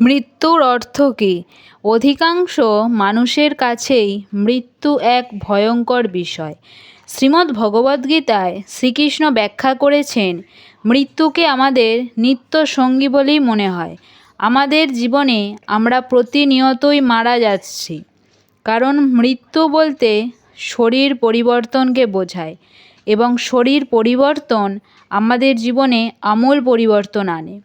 মৃত্যুর অর্থ কী? অধিকাংশ মানুষের কাছেই মৃত্যু এক ভয়ঙ্কর বিষয়। শ্রীমদ্ ভগবদ্গীতায় শ্রীকৃষ্ণ ব্যাখ্যা করেছেন, মৃত্যুকে আমাদের নিত্য সঙ্গী বলেই মনে হয়। আমাদের জীবনে আমরা প্রতিনিয়তই মারা যাচ্ছি। কারণ মৃত্যু বলতে শরীর পরিবর্তনকে বোঝায় এবং শরীর পরিবর্তন আমাদের জীবনে আমূল পরিবর্তন আনে।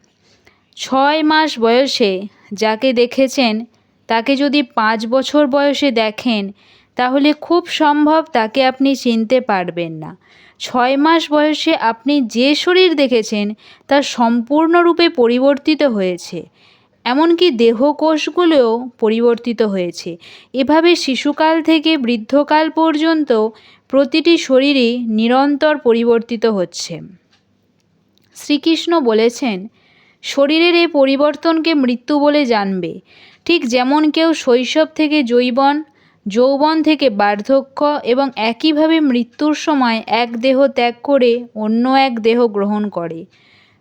ছয় মাস বয়সে যাকে দেখেছেন, তাকে যদি পাঁচ বছর বয়সে দেখেন, তাহলে খুব সম্ভব তাকে আপনি চিনতে পারবেন না। ছয় মাস বয়সে আপনি যে শরীর দেখেছেন, তা সম্পূর্ণরূপে পরিবর্তিত হয়েছে। এমনকি দেহকোষগুলোও পরিবর্তিত হয়েছে। এভাবে শিশুকাল থেকে বৃদ্ধকাল পর্যন্ত প্রতিটি শরীরই নিরন্তর পরিবর্তিত হচ্ছে। শ্রীকৃষ্ণ বলেছেন শরীরের এই পরিবর্তনকে মৃত্যু বলে জানবে। ঠিক যেমন কেউ শৈশব থেকে জৈবন যৌবন থেকে বার্ধক্য এবং একইভাবে মৃত্যুর সময় এক দেহ ত্যাগ করে অন্য এক দেহ গ্রহণ করে।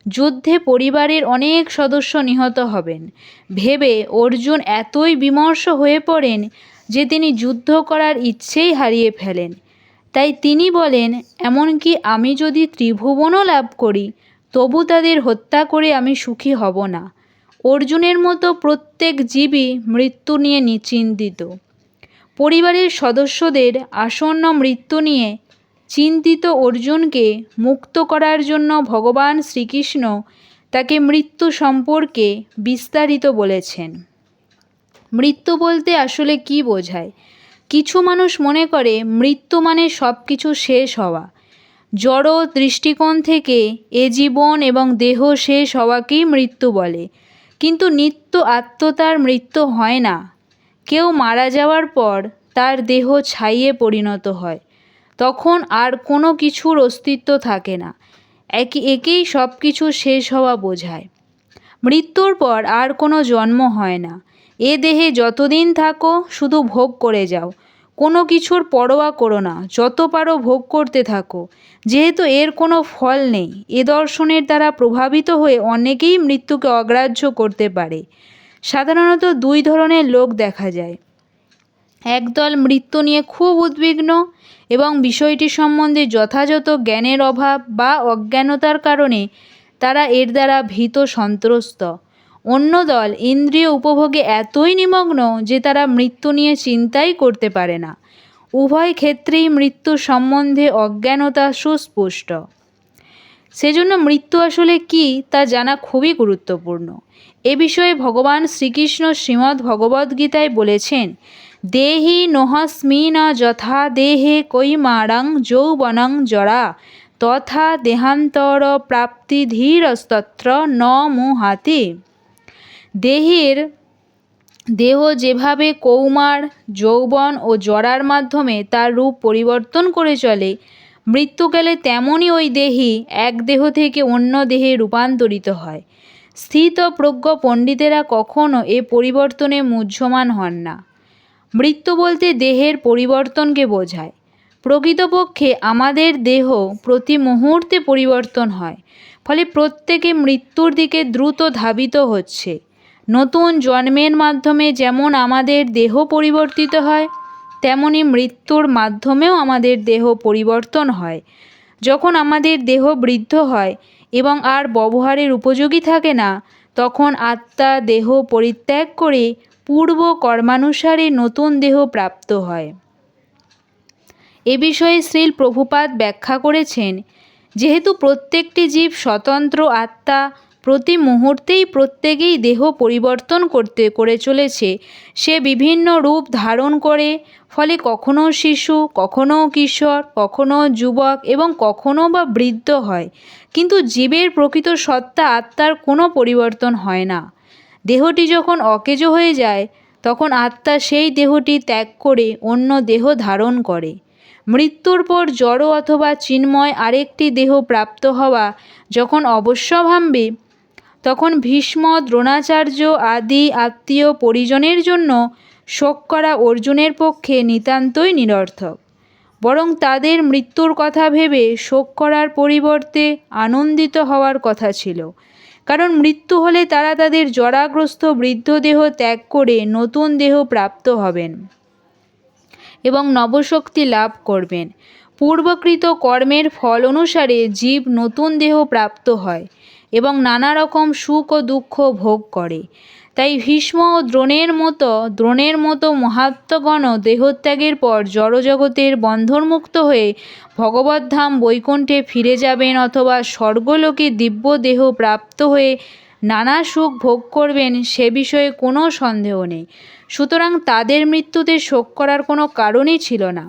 যুদ্ধে পরিবারের অনেক সদস্য নিহত হবেন। ভেবে অর্জুন এতই বিমর্ষ হয়ে পড়েন যে তিনি যুদ্ধ করার ইচ্ছেই হারিয়ে ফেলেন। তাই তিনি বলেন, এমনকি আমি যদি ত্রিভুবনও লাভ করি তবু তাদের হত্যা করে আমি সুখী হব না। অর্জুনের মতো প্রত্যেক জীবই মৃত্যু নিয়ে চিন্তিত পরিবারের সদস্যদের আসন্ন মৃত্যু নিয়ে চিন্তিত অর্জুনকে মুক্ত করার জন্য ভগবান শ্রীকৃষ্ণ তাকে মৃত্যু সম্পর্কে বিস্তারিত বলেছেন। মৃত্যু বলতে আসলে কি বোঝায়? কিছু মানুষ মনে করে মৃত্যু মানে সব কিছু শেষ হওয়া। জড় দৃষ্টিকোণ থেকে এ জীবন এবং দেহ শেষ হওয়াকেই মৃত্যু বলে। কিন্তু নিত্য আত্মতার মৃত্যু হয় না। কেউ মারা যাওয়ার পর তার দেহ ছাইয়ে পরিণত হয়। তখন আর কোনো কিছুর অস্তিত্ব থাকে না। একই একেই সব কিছু শেষ হওয়া বোঝায়। মৃত্যুর পর আর কোনো জন্ম হয় না। এ দেহে যতদিন থাকো, শুধু ভোগ করে যাও। কোনো কিছুর পরোয়া করো না, যত পারো ভোগ করতে থাকো। যেহেতু এর কোনো ফল নেই, এ দর্শনের দ্বারা প্রভাবিত হয়ে অনেকেই মৃত্যুকে অগ্রাহ্য করতে পারে। সাধারণত দুই ধরনের লোক দেখা যায়। একদল মৃত্যু নিয়ে খুব উদ্বিগ্ন এবং বিষয়টি সম্বন্ধে যথাযথ জ্ঞানের অভাব বা অজ্ঞানতার কারণে তারা এর দ্বারা ভীত সন্ত্রস্ত। অন্য দল ইন্দ্রিয় উপভোগে এতই নিমগ্ন যে তারা মৃত্যু নিয়ে চিন্তাই করতে পারে না। উভয় ক্ষেত্রেই মৃত্যু সম্বন্ধে অজ্ঞানতা সুস্পষ্ট। সেজন্য মৃত্যু আসলে কি তা জানা খুবই গুরুত্বপূর্ণ। এ বিষয়ে ভগবান শ্রীকৃষ্ণ শ্রীমদ্ ভগবদ্গীতায় বলেছেন, দেহি নহস্মিন যথা দেহে কৈমারং যৌবনং জরা, তথা দেহান্তর প্রাপ্তি ধীরস্তত্র ন মুহাতি। দেহের দেহ যেভাবে কৌমার, যৌবন ও জরার মাধ্যমে তার রূপ পরিবর্তন করে চলে, মৃত্যুকালে তেমনই ওই দেহি এক দেহ থেকে অন্য দেহে রূপান্তরিত হয়। স্থিত প্রজ্ঞ পণ্ডিতেরা কখনো এ পরিবর্তনে মুহ্যমান হন না। মৃত্যু বলতে দেহের পরিবর্তনকে বোঝায়। প্রকৃতপক্ষে আমাদের দেহ প্রতি মুহূর্তে পরিবর্তন হয়, ফলে প্রত্যেকে মৃত্যুর দিকে দ্রুত ধাবিত হচ্ছে। নতুন জন্মের মাধ্যমে যেমন আমাদের দেহ পরিবর্তিত হয়, তেমনি মৃত্যুর মাধ্যমেও আমাদের দেহ পরিবর্তন হয়। যখন আমাদের দেহ বৃদ্ধ হয় এবং আর ব্যবহারের উপযোগী থাকে না, তখন আত্মা দেহ পরিত্যাগ করে পূর্ব কর্মানুসারে নতুন দেহ প্রাপ্ত হয়। এ বিষয়ে শ্রীল প্রভুপাদ ব্যাখ্যা করেছেন, যেহেতু প্রত্যেকটি জীব স্বতন্ত্র আত্মা প্রতি মুহূর্তেই প্রত্যেকেই দেহ পরিবর্তন করতে, করে চলেছে। সে বিভিন্ন রূপ ধারণ করে, ফলে কখনও শিশু কখনও কিশোর কখনও যুবক এবং কখনও বা বৃদ্ধ হয়। কিন্তু জীবের প্রকৃত সত্তা আত্মার কোনো পরিবর্তন হয় না। দেহটি যখন অকেজো হয়ে যায়, তখন আত্মা সেই দেহটি ত্যাগ করে অন্য দেহ ধারণ করে। মৃত্যুর পর জড় অথবা চিন্ময় আরেকটি দেহ প্রাপ্ত হওয়া যখন অবশ্যভাম্বী তখন ভীষ্ম, দ্রোণাচার্য আদি আত্মীয় পরিজনের জন্য শোক করা অর্জুনের পক্ষে নিতান্তই নিরর্থক। বরং তাদের মৃত্যুর কথা ভেবে শোক করার পরিবর্তে আনন্দিত হওয়ার কথা ছিল। কারণ মৃত্যু হলে তারা তাদের জরাগ্রস্ত বৃদ্ধ দেহ ত্যাগ করে নতুন দেহ প্রাপ্ত হবেন এবং নবশক্তি লাভ করবেন। পূর্বকৃত কর্মের ফল অনুসারে জীব নতুন দেহ প্রাপ্ত হয়। এবং নানা রকম সুখ ও দুঃখ ভোগ করে। তাই ভীষ্ম ও দ্রোণের মতো দ্রোণের মতো মহাত্মগণ দেহত্যাগের পর জড়জগতের বন্ধনমুক্ত হয়ে ভগবদ্ধাম বৈকুণ্ঠে ফিরে যাবেন অথবা স্বর্গলোকে দিব্য দেহ প্রাপ্ত হয়ে নানা সুখ ভোগ করবেন, সে বিষয়ে কোনো সন্দেহ নেই। সুতরাং তাদের মৃত্যুতে শোক করার কোনো কারণই ছিল না।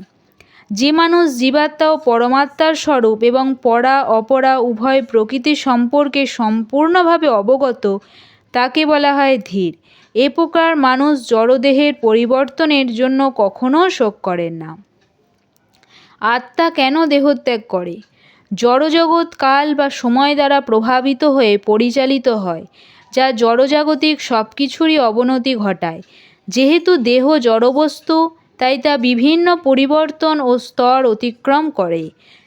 যে মানুষ জীবাত্মা ও পরমাত্মার স্বরূপ এবং পরা, অপরা, উভয় প্রকৃতি সম্পর্কে সম্পূর্ণভাবে অবগত, তাকে বলা হয় ধীর। এ প্রকার মানুষ জড়দেহের পরিবর্তনের জন্য কখনও শোক করেন না। আত্মা কেন দেহত্যাগ করে? জড়জগৎ কাল বা সময় দ্বারা প্রভাবিত হয়ে পরিচালিত হয়, যা জড়জাগতিক সব কিছুরই অবনতি ঘটায়। যেহেতু দেহ জড়বস্তু তাই তা বিভিন্ন পরিবর্তন ও স্তর অতিক্রম করে।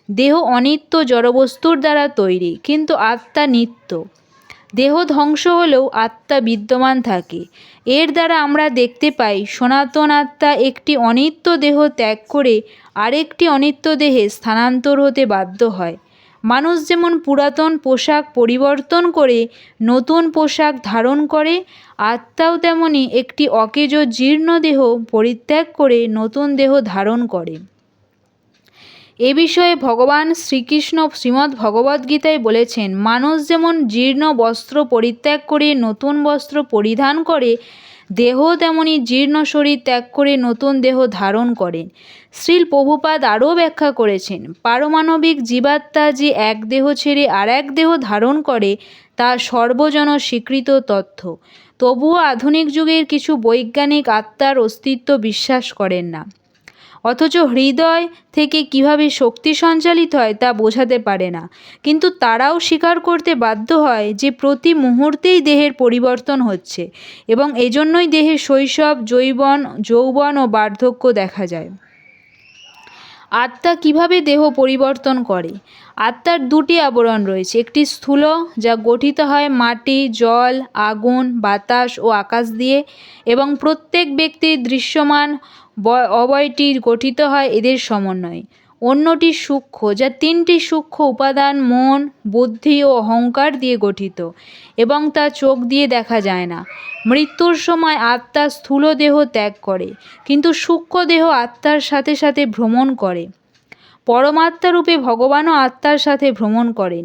দেহ অনিত্য জড়বস্তুর দ্বারা তৈরি, কিন্তু আত্মা নিত্য। দেহ ধ্বংস হলেও আত্মা বিদ্যমান থাকে। এর দ্বারা আমরা দেখতে পাই, সনাতন আত্মা একটি অনিত্য দেহ ত্যাগ করে আরেকটি অনিত্য দেহে স্থানান্তর হতে বাধ্য হয়। মানুষ যেমন পুরাতন পোশাক পরিবর্তন করে, নতুন পোশাক ধারণ করে, আত্মাও তেমনি একটি অকেজ জীর্ণ দেহ পরিত্যাগ করে নতুন দেহ ধারণ করে। এ বিষয়ে ভগবান শ্রীকৃষ্ণ শ্রীমদ্ ভগবদ্গীতায় বলেছেন, মানুষ যেমন জীর্ণ বস্ত্র পরিত্যাগ করে, নতুন বস্ত্র পরিধান করে দেহ তেমনি জীর্ণ শরীর ত্যাগ করে নতুন দেহ ধারণ করেন। শ্রীল প্রভুপাদ আরও ব্যাখ্যা করেছেন, পারমাণবিক জীবাত্মা যে এক দেহ ছেড়ে আর এক দেহ ধারণ করে, তা সর্বজন স্বীকৃত তথ্য। তবুও আধুনিক যুগের কিছু বৈজ্ঞানিক আত্মার অস্তিত্ব বিশ্বাস করেন না। অথচ হৃদয় থেকে কীভাবে শক্তি সঞ্চালিত হয় তা বোঝাতে পারে না। কিন্তু তারাও স্বীকার করতে বাধ্য হয় যে প্রতি মুহূর্তেই দেহের পরিবর্তন হচ্ছে এবং এজন্যই দেহে শৈশব জৈবন যৌবন ও বার্ধক্য দেখা যায়। আত্মা কীভাবে দেহ পরিবর্তন করে? আত্মার দুটি আবরণ রয়েছে। একটি স্থূল, যা গঠিত হয় মাটি, জল, আগুন, বাতাস ও আকাশ দিয়ে এবং প্রত্যেক ব্যক্তির দৃশ্যমান অবয়টি গঠিত হয় এদের সমন্বয়ে। অন্যটি সূক্ষ্ম, যা তিনটি সূক্ষ্ম উপাদান, মন, বুদ্ধি ও অহংকার দিয়ে গঠিত এবং তা চোখ দিয়ে দেখা যায় না। মৃত্যুর সময় আত্মা স্থূল দেহ ত্যাগ করে, কিন্তু সূক্ষ্ম দেহ আত্মার সাথে সাথে ভ্রমণ করে। পরমাত্মা রূপে ভগবানও আত্মার সাথে ভ্রমণ করেন।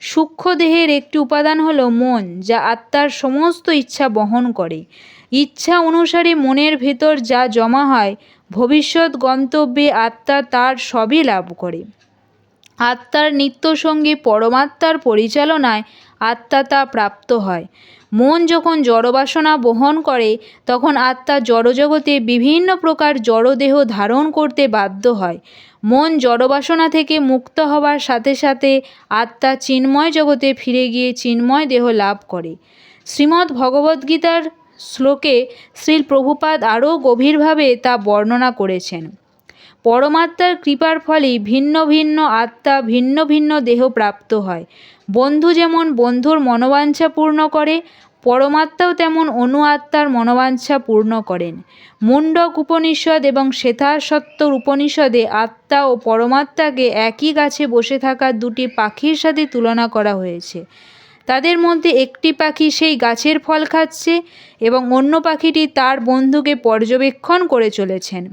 সূক্ষ্ম দেহের একটি উপাদান হলো মন, যা আত্মার সমস্ত ইচ্ছা বহন করে। ইচ্ছা অনুসারে মনের ভেতর যা জমা হয়, ভবিষ্যৎ গন্তব্যে আত্মা তার সবই লাভ করে। আত্মার নিত্যসঙ্গী পরমাত্মার পরিচালনায় আত্মা তা প্রাপ্ত হয়। মন যখন জড়বাসনা বহন করে, তখন আত্মা জড়জগতে বিভিন্ন প্রকার জড়দেহ ধারণ করতে বাধ্য হয়। মন জড়বাসনা থেকে মুক্ত হবার সাথে সাথে আত্মা চিন্ময় জগতে ফিরে গিয়ে চিন্ময় দেহ লাভ করে। শ্রীমদ্ ভগবদ্গীতার শ্লোকে শ্রীল প্রভুপাদ আরও গভীরভাবে তা বর্ণনা করেছেন। পরমাত্মার কৃপার ফলেই ভিন্ন ভিন্ন আত্মা ভিন্ন ভিন্ন দেহ প্রাপ্ত হয়। বন্ধু যেমন বন্ধুর মনোবাঞ্ছা পূর্ণ করে, পরমাত্মাও তেমন অনু আত্মার মনোবাঞ্ছা পূর্ণ করেন। মুন্ডক উপনিষদ এবং শ্বেতাসত্তর উপনিষদে আত্মা ও পরমাত্মাকে একই গাছে বসে থাকা দুটি পাখির সাথে তুলনা করা হয়েছে। তাদের মধ্যে একটি পাখি সেই গাছের ফল খাচ্ছে এবং অন্য পাখিটি তার বন্ধুকে পর্যবেক্ষণ করে চলেছেন।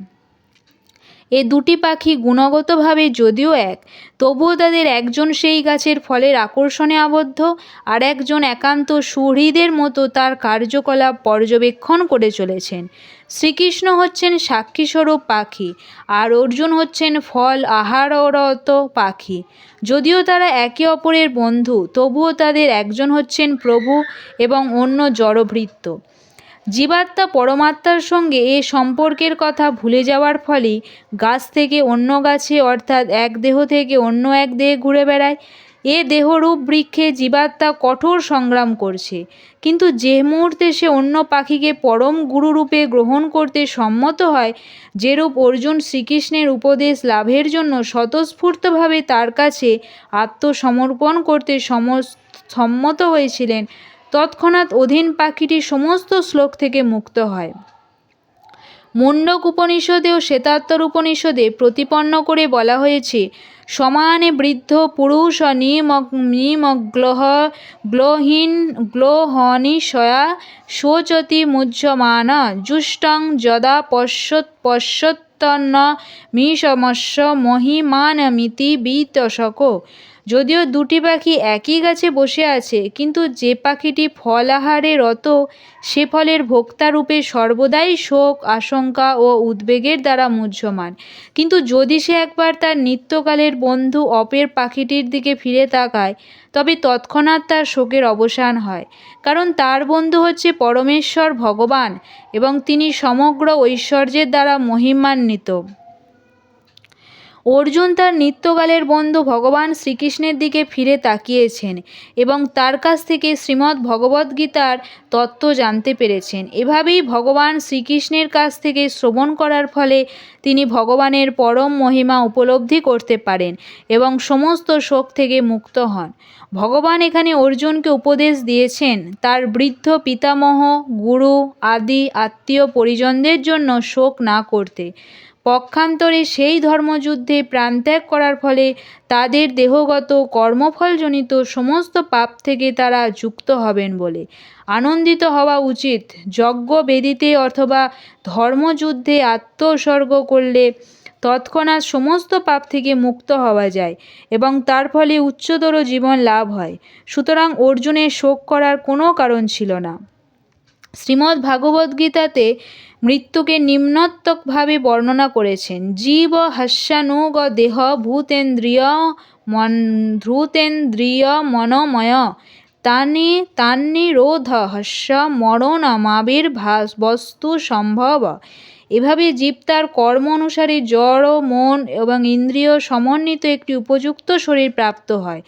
এ দুটি পাখি গুণগতভাবে যদিও এক, তবুও তাদের একজন সেই গাছের ফলের আকর্ষণে আবদ্ধ আর একজন একান্ত সুহৃদের মতো তার কার্যকলাপ পর্যবেক্ষণ করে চলেছেন। শ্রীকৃষ্ণ হচ্ছেন সাক্ষীস্বরূপ পাখি আর অর্জুন হচ্ছেন ফল আহাররত পাখি। যদিও তারা একে অপরের বন্ধু, তবুও তাদের একজন হচ্ছেন প্রভু এবং অন্য জড়ভৃত্ত জীবাত্মা পরমাত্মার সঙ্গে এ সম্পর্কের কথা ভুলে যাওয়ার ফলে গাছ থেকে অন্য গাছে, অর্থাৎ এক দেহ থেকে অন্য এক দেহে ঘুরে বেড়ায়। এ দেহরূপ বৃক্ষে জীবাত্মা কঠোর সংগ্রাম করছে। কিন্তু যে মুহূর্তে সে অন্য পাখিকে পরম গুরুরূপে গ্রহণ করতে সম্মত হয়, যেরূপ অর্জুন শ্রীকৃষ্ণের উপদেশ লাভের জন্য স্বতঃস্ফূর্তভাবে তার কাছে আত্মসমর্পণ করতে সমস্ত সম্মত হয়েছিলেন তৎক্ষণাৎ অধীন পাখিটি সমস্ত শ্লোক থেকে মুক্ত হয়। মুন্ডক উপনিষদে ও শ্বেতাত্তর উপনিষদে প্রতিপন্ন করে বলা হয়েছে সমানে বৃদ্ধ পুরুষ নিমগ্লহ গ্লোহীন গ্লোহনিশয়া শোচতি মুহ্যমান জুষ্টং যদা পশ্যৎ পশ্যত্তন্ন মিশমস্য মহিমানমিতি বিতশক। যদিও দুটি পাখি একই গাছে বসে আছে, কিন্তু যে পাখিটি ফল আহারে রত, সে ফলের ভোক্তারূপে সর্বদাই শোক, আশঙ্কা ও উদ্বেগের দ্বারা মুহ্যমান কিন্তু যদি সে একবার তার নিত্যকালের বন্ধু অপের পাখিটির দিকে ফিরে তাকায়, তবে তৎক্ষণাৎ তার শোকের অবসান হয়। কারণ তার বন্ধু হচ্ছে পরমেশ্বর ভগবান এবং তিনি সমগ্র ঐশ্বর্যের দ্বারা মহিমান্বিত। অর্জুন তার নিত্যকালের বন্ধু ভগবান শ্রীকৃষ্ণের দিকে ফিরে তাকিয়েছেন এবং তার কাছ থেকে শ্রীমদ্ ভগবদ্গীতার তত্ত্ব জানতে পেরেছেন। এভাবেই ভগবান শ্রীকৃষ্ণের কাছ থেকে শ্রবণ করার ফলে তিনি ভগবানের পরম মহিমা উপলব্ধি করতে পারেন এবং সমস্ত শোক থেকে মুক্ত হন। ভগবান এখানে অর্জুনকে উপদেশ দিয়েছেন, তার বৃদ্ধ পিতামহ, গুরু, আদি, আত্মীয় পরিজনদের জন্য শোক না করতে। পক্ষান্তরে সেই ধর্মযুদ্ধে প্রাণত্যাগ করার ফলে তাদের দেহগত কর্মফলজনিত সমস্ত পাপ থেকে তারা যুক্ত হবেন বলে। আনন্দিত হওয়া উচিত। যজ্ঞ বেদিতে অথবা ধর্মযুদ্ধে আত্মোৎসর্গ করলে তৎক্ষণাৎ সমস্ত পাপ থেকে মুক্ত হওয়া যায় এবং তার ফলে উচ্চতর জীবন লাভ হয়। সুতরাং অর্জুনের শোক করার কোনো কারণ ছিল না। শ্রীমদ্ ভাগবদ্গীতাতে মৃত্যুকে নিম্নত্বকভাবে বর্ণনা করেছেন। জীব হাস্যানুগ দেহ ভূতেন্দ্রিয় মন ধূতেন্দ্রিয় মনময়। তানি মরণ মাবির মরণমাবির্ভাস বস্তু সম্ভব। এভাবে জীব তার কর্ম অনুসারে জড় মন এবং ইন্দ্রিয় সমন্বিত একটি উপযুক্ত শরীর প্রাপ্ত হয়।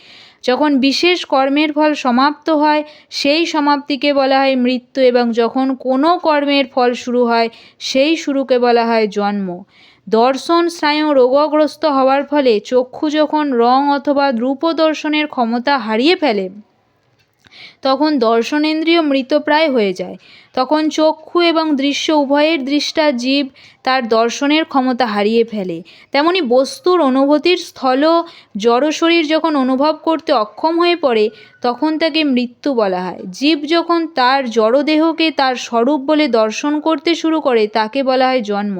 যখন বিশেষ কর্মের ফল সমাপ্ত হয়, সেই সমাপ্তিকে বলা হয় মৃত্যু এবং যখন কোনো কর্মের ফল শুরু হয়, সেই শুরুকে বলা হয় জন্ম। দর্শন স্নায়ু রোগগ্রস্ত হওয়ার ফলে চক্ষু যখন রং অথবা দ্রুপ দর্শনের ক্ষমতা হারিয়ে ফেলে, তখন দর্শনেন্দ্রিয় মৃতপ্রায় হয়ে যায়। তখন চক্ষু এবং দৃশ্য, উভয়ের দৃষ্টা জীব তার দর্শনের ক্ষমতা হারিয়ে ফেলে। তেমনি বস্তুর অনুভূতির স্থল জড় শরীর যখন অনুভব করতে অক্ষম হয়ে পড়ে, তখন তাকে মৃত্যু বলা হয়। জীব যখন তার জড়দেহকে তার স্বরূপ বলে দর্শন করতে শুরু করে, তাকে বলা হয় জন্ম।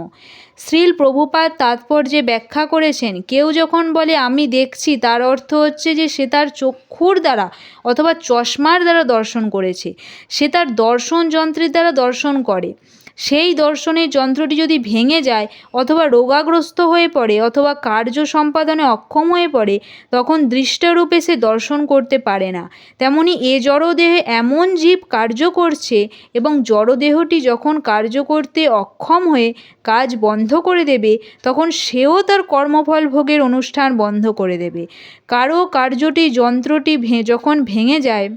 শ্রীল প্রভুপাত তাৎপর্যে ব্যাখ্যা করেছেন, কেউ যখন বলে, আমি দেখছি তার অর্থ হচ্ছে যে সে তার চক্ষুর দ্বারা অথবা চশমার দ্বারা দর্শন করেছে। সে তার দর্শন যন্ত্রের দ্বারা দর্শন করে। সেই দর্শনের যন্ত্রটি যদি ভেঙে যায় অথবা রোগাগ্রস্ত হয়ে পড়ে অথবা কার্য সম্পাদনে অক্ষম হয়ে পড়ে, তখন দৃষ্টরূপে সে দর্শন করতে পারে না। তেমনি এ জড়দেহে এমন জীব কার্য করছে এবং জড়দেহটি যখন কার্য করতে অক্ষম হয়ে কাজ বন্ধ করে দেবে, তখন সেও তার কর্মফল ভোগের অনুষ্ঠান বন্ধ করে দেবে। কারও কার্যটি, যন্ত্রটি ভে যখন ভেঙে যায়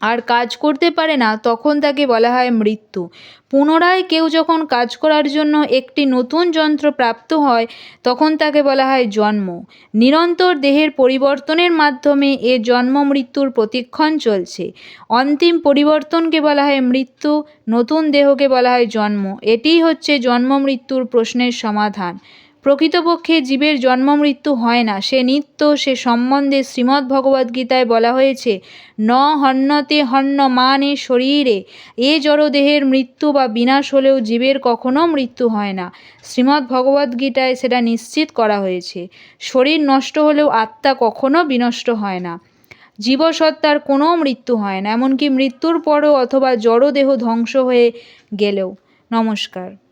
আর কাজ করতে পারে না, তখন তাকে বলা হয় মৃত্যু। পুনরায় কেউ যখন কাজ করার জন্য একটি নতুন যন্ত্র প্রাপ্ত হয়, তখন তাকে বলা হয় জন্ম। নিরন্তর দেহের পরিবর্তনের মাধ্যমে এ জন্ম মৃত্যুর প্রতিক্ষণ চলছে। অন্তিম পরিবর্তনকে বলা হয় মৃত্যু, নতুন দেহকে বলা হয় জন্ম। এটিই হচ্ছে জন্ম মৃত্যুর প্রশ্নের সমাধান। প্রকৃতপক্ষে জীবের জন্ম মৃত্যু হয় না। সে নিত্য, সে সম্বন্ধে শ্রীমদ্ ভগবদ্গীতায় বলা হয়েছে, ন হন্যতে হন্য মানে শরীরে। এ জড়দেহের মৃত্যু বা বিনাশ হলেও জীবের কখনো মৃত্যু হয় না। শ্রীমদ্ ভগবদ্গীতায় সেটা নিশ্চিত করা হয়েছে। শরীর নষ্ট হলেও আত্মা কখনো বিনষ্ট হয় না। জীবসত্তার কোনো মৃত্যু হয় না, এমনকি মৃত্যুর পরও অথবা জড়দেহ ধ্বংস হয়ে গেলেও। নমস্কার।